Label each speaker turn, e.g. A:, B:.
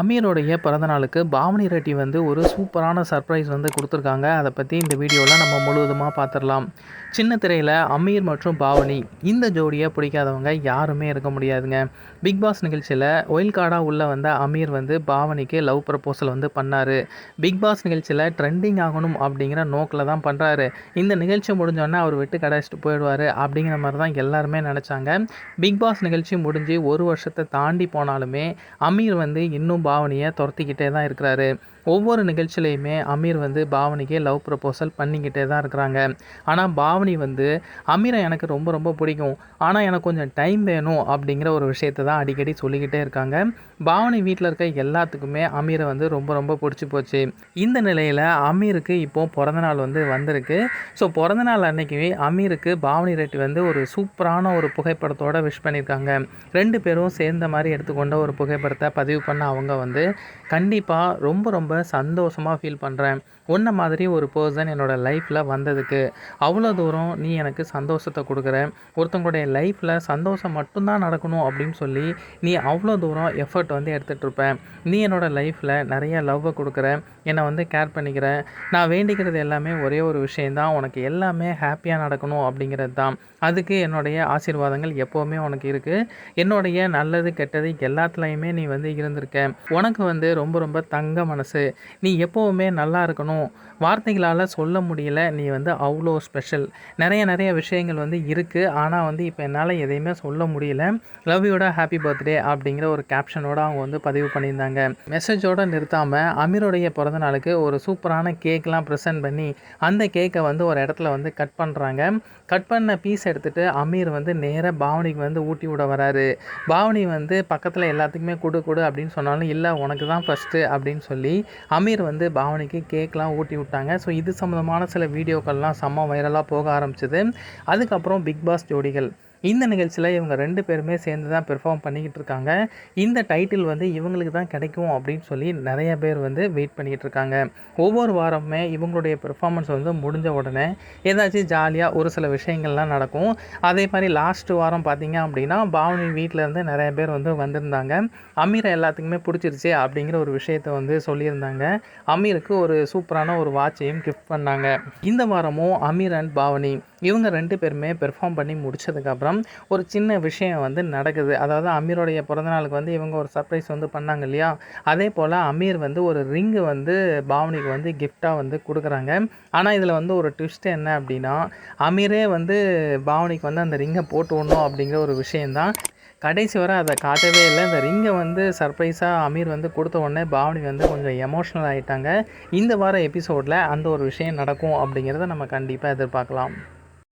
A: அமீருடைய பிறந்தநாளுக்கு பாவனி ரெட்டி வந்து ஒரு சூப்பரான சர்ப்ரைஸ் வந்து கொடுத்துருக்காங்க. அதை பற்றி இந்த வீடியோவில் நம்ம முழுவதுமாக பார்த்துடலாம் சின்ன திரையில் அமீர் மற்றும் பாவனி இந்த ஜோடியை பிடிக்காதவங்க யாருமே இருக்க முடியாதுங்க. பிக் பாஸ் நிகழ்ச்சியில் ஒயில் கார்டாக உள்ள வந்த அமீர் வந்து பாவனிக்கு லவ் ப்ரப்போசல் வந்து பண்ணார். பிக் பாஸ் நிகழ்ச்சியில் ட்ரெண்டிங் ஆகணும் அப்படிங்கிற நோக்கில் தான் பண்ணுறாரு இந்த நிகழ்ச்சி முடிஞ்சோடனே அவர் விட்டு கடைச்சிட்டு போயிடுவார் அப்படிங்கிற மாதிரி தான் எல்லாருமே நினச்சாங்க. பிக் பாஸ் நிகழ்ச்சி முடிஞ்சு ஒரு வருஷத்தை தாண்டி போனாலுமே அமீர் வந்து இன்னும் பாவனியை துரத்திக்கிட்டே தான் இருக்கிறாரு. ஒவ்வொரு நிகழ்ச்சியிலையுமே அமீர் வந்து பாவனிக்கு லவ் ப்ரப்போசல் பண்ணிக்கிட்டே தான் இருக்கிறாங்க. ஆனால் பாவனி வந்து அமீரை எனக்கு ரொம்ப ரொம்ப பிடிக்கும். ஆனால் எனக்கு கொஞ்சம் டைம் வேணும் அப்படிங்கிற ஒரு விஷயத்தை தான் அடிக்கடி சொல்லிக்கிட்டே இருக்காங்க. பாவனி வீட்டில் இருக்க எல்லாத்துக்குமே அமீரை வந்து ரொம்ப ரொம்ப பிடிச்சி போச்சு. இந்த நிலையில் அமீருக்கு இப்போ பிறந்தநாள் வந்து வந்திருக்கு. ஸோ பிறந்தநாள் அன்னைக்கு அமீருக்கு பாவனி ரெட்டி வந்து ஒரு சூப்பரான ஒரு புகைப்படத்தோட விஷ் பண்ணியிருக்காங்க. ரெண்டு பேரும் சேர்ந்த மாதிரி எடுத்துக்கொண்ட ஒரு புகைப்படத்தை பதிவு பண்ண அவங்க வந்து கண்டிப்பாக ரொம்ப ரொம்ப சந்தோஷமாக ஃபீல் பண்ணுறேன் உன்ன மாதிரி ஒரு பர்சன் என்னோடய லைஃப்பில் வந்ததுக்கு அவ்வளோ தூரம் நீ எனக்கு சந்தோஷத்தை கொடுக்குற. ஒருத்தவங்களுடைய லைஃப்பில் சந்தோஷம் மட்டும்தான் நடக்கணும் அப்படின்னு சொல்லி நீ அவ்வளோ தூரம் எஃபர்ட் வந்து எடுத்துகிட்ருப்பேன் நீ என்னோடய லைஃப்பில் நிறைய லவ்வை கொடுக்குற. என்னை வந்து கேர் பண்ணிக்கிற. நான் வேண்டிக்கிறது எல்லாமே ஒரே ஒரு விஷயந்தான் உனக்கு எல்லாமே ஹாப்பியாக நடக்கணும் அப்படிங்கிறது தான். அதுக்கு என்னுடைய ஆசீர்வாதங்கள் எப்போவுமே உனக்கு இருக்குது என்னுடைய நல்லது கெட்டது எல்லாத்துலேயுமே நீ வந்து இருந்திருக்க. உனக்கு வந்து ரொம்ப ரொம்ப தங்க மனசு. நீ எப்போவுமே நல்லா இருக்கணும். வார்த்தைகளால் சொல்ல முடியல. நீ வந்து அவ்வளோ ஸ்பெஷல் நிறைய நிறைய விஷயங்கள் வந்து இருக்குது ஆனால் வந்து இப்போ என்னால் எதையுமே சொல்ல முடியல. லவ் யூட ஹாப்பி பர்த்டே அப்படிங்கிற ஒரு கேப்ஷனோட அவங்க வந்து பதிவு பண்ணியிருந்தாங்க. மெசேஜோடு நிறுத்தாமல் அமீருடைய பிறந்த நாளுக்கு ஒரு சூப்பரான கேக்லாம் ப்ரெசென்ட் பண்ணி அந்த கேக்கை வந்து ஒரு இடத்துல வந்து கட் பண்ணுறாங்க கட் பண்ண பீஸ் எடுத்துகிட்டு அமீர் வந்து நேராக பாவனிக்கு வந்து ஊட்டி விட வராரு. பாவனி வந்து பக்கத்தில் எல்லாத்துக்குமே கொடு கொடு அப்படின்னு சொன்னாலும் இல்லை உனக்கு தான் ஃபஸ்ட்டு அப்படின்னு சொல்லி அமீர் வந்து பாவனிக்கு கேக்லாம் ஊட்டி விட்டாங்க. ஸோ இது சம்மந்தமான சில வீடியோக்கள்லாம் செம்ம வைரலாக போக ஆரம்பிச்சிது. அதுக்கப்புறம் பிக் பாஸ் ஜோடிகள். இந்த நிகழ்ச்சியில் இவங்க ரெண்டு பேருமே சேர்ந்து தான் பெர்ஃபார்ம் பண்ணிக்கிட்டு இருக்காங்க. இந்த டைட்டில் வந்து இவங்களுக்கு தான் கிடைக்கும் அப்படின்னு சொல்லி நிறைய பேர் வந்து வெயிட் பண்ணிக்கிட்டு இருக்காங்க. ஒவ்வொரு வாரமுமே இவங்களுடைய பெர்ஃபார்மன்ஸ் வந்து முடிஞ்ச உடனே ஏதாச்சும் ஜாலியாக ஒரு சில விஷயங்கள்லாம் நடக்கும். அதே மாதிரி லாஸ்ட் வாரம் பார்த்தீங்க அப்படின்னா பாவனி வீட்டிலேருந்து நிறைய பேர் வந்து வந்திருந்தாங்க. அமீரை எல்லாத்துக்குமே பிடிச்சிருச்சு அப்படிங்கிற ஒரு விஷயத்த வந்து சொல்லியிருந்தாங்க. அமீருக்கு ஒரு சூப்பரான ஒரு வாட்சையும் கிஃப்ட் பண்ணாங்க. இந்த வாரமும் அமீர் அண்ட் பாவனி இவங்க ரெண்டு பேருமே பெர்ஃபார்ம் பண்ணி முடிச்சதுக்கப்புறம் ஒரு சின்ன விஷயம் வந்து நடக்குது. அதாவது அமீரோடைய பிறந்தநாளுக்கு வந்து இவங்க ஒரு சர்ப்ரைஸ் வந்து பண்ணாங்க இல்லையா? அதே போல் அமீர் வந்து ஒரு ரிங்கு வந்து பாவனிக்கு வந்து கிஃப்டாக வந்து கொடுக்குறாங்க. ஆனால் இதில் வந்து ஒரு ட்விஸ்ட் என்ன அப்படின்னா அமீரே வந்து பாவனிக்கு வந்து அந்த ரிங்கை போட்டு விடணும் அப்படிங்கிற ஒரு விஷயந்தான் கடைசி வரை அதை காட்டவே இல்லை. இந்த ரிங்கை வந்து சர்ப்ரைஸாக அமீர் வந்து கொடுத்த உடனே பாவனி வந்து கொஞ்சம் எமோஷ்னல் ஆகிட்டாங்க இந்த வார எபிசோடில் அந்த ஒரு விஷயம் நடக்கும் அப்படிங்கிறத நம்ம கண்டிப்பாக எதிர்பார்க்கலாம்.